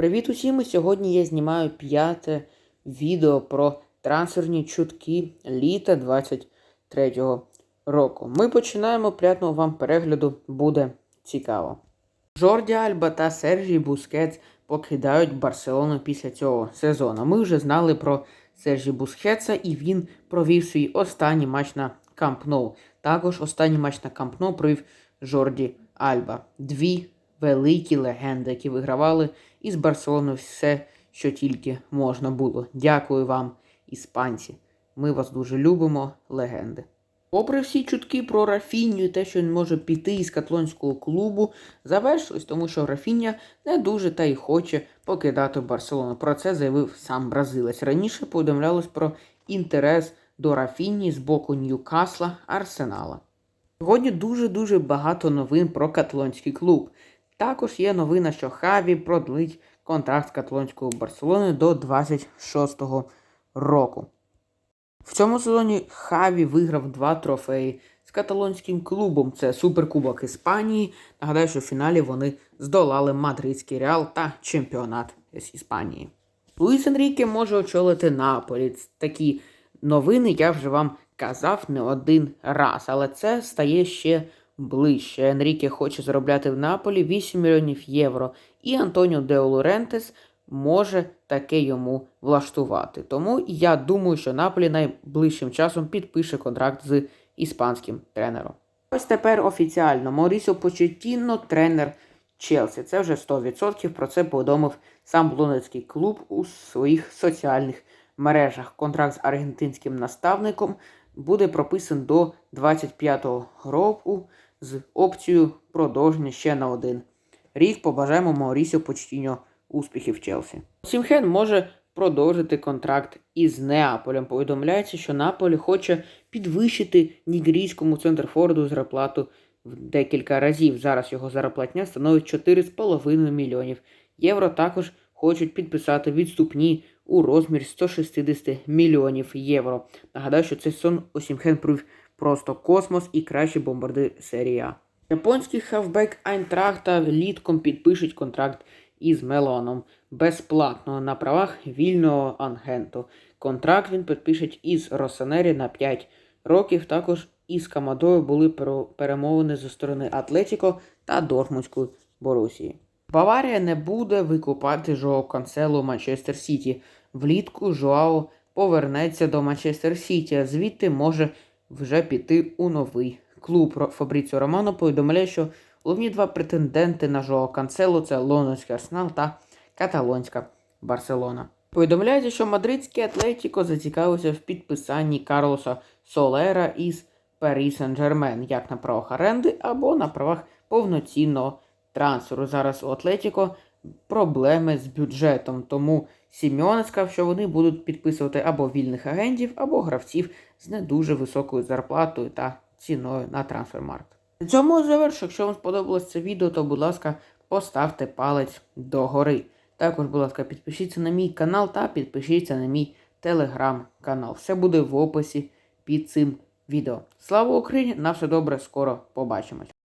Привіт усім! Сьогодні я знімаю п'яте відео про трансферні чутки літа 23-го року. Ми починаємо приятного вам перегляду, буде цікаво. Жорді Альба та Сержій Бускетс покидають Барселону після цього сезону. Ми вже знали про Сержі Бускетса і він провів свій останній матч на Камп Ноу. Також останній матч на Камп Ноу провів Жорді Альба. Дві великі легенди, які вигравали із Барселони все, що тільки можна було. Дякую вам, іспанці. Ми вас дуже любимо, легенди. Попри всі чутки про Рафінню і те, що він може піти із каталонського клубу, завершилось, тому що Рафіння не дуже та й хоче покидати Барселону. Про це заявив сам бразилець. Раніше повідомлялось про інтерес до Рафінні з боку Ньюкасла Арсенала. Сьогодні дуже-дуже багато новин про каталонський клуб. Також є новина, що Хаві продлить контракт з каталонською Барселоною до 26-го року. В цьому сезоні Хаві виграв два трофеї з каталонським клубом. Це Суперкубок Іспанії. Нагадаю, що в фіналі вони здолали Мадридський Реал та чемпіонат з Іспанії. Луїс Енріке може очолити Наполі. Такі новини я вже вам казав не один раз, але це стає ще ближче. Енріке хоче заробляти в Наполі 8 мільйонів євро, і Антоніо Део Лорентес може таке йому влаштувати. Тому я думаю, що Наполі найближчим часом підпише контракт з іспанським тренером. Ось тепер офіціально Морісо Почеттіно, тренер Челсі. Це вже 100%. Про це повідомив сам лондонський клуб у своїх соціальних мережах. Контракт з аргентинським наставником буде прописан до 25-го року з опцією продовження ще на один рік. Побажаємо Маурісіо Почтіньо успіхів Челсі. Сімхен може продовжити контракт із Неаполем. Повідомляється, що Наполі хоче підвищити нігерійському центрфорду зарплату в декілька разів. Зараз його зарплатня становить 4,5 мільйонів євро. Також хочуть підписати відступні у розмірі 160 мільйонів євро. Нагадаю, що цей сон Осімхен провів просто космос і кращий бомбардир серії. Японський хавбек Айнтрахта літком підпишуть контракт із Мелоном безплатно на правах вільного ангенту. Контракт він підпише із Росанері на 5 років. Також із Камадою були перемовини зі сторони Атлетіко та Дортмундської Борусії. Баварія не буде викупати Жоао Канцелу Манчестер Сіті. Влітку Жоао повернеться до Манчестер Сіті, а звідти може вже піти у новий клуб. Фабріціо Романо повідомляє, що головні два претенденти на Жоао Канцелу це Лондонський Арсенал та Каталонська Барселона. Повідомляється, що мадридський Атлетіко зацікавився в підписанні Карлоса Солера із Парі Сен-Жермен як на правах оренди або на правах повноцінного трансферу. Зараз у Атлетіко проблеми з бюджетом, тому Сімеон сказав, що вони будуть підписувати або вільних агентів, або гравців з не дуже високою зарплатою та ціною на трансфермаркт. На цьому завершу. Якщо вам сподобалось це відео, то будь ласка, поставте палець догори. Також, будь ласка, підпишіться на мій канал та підпишіться на мій телеграм-канал. Все буде в описі під цим відео. Слава Україні! На все добре, скоро побачимось!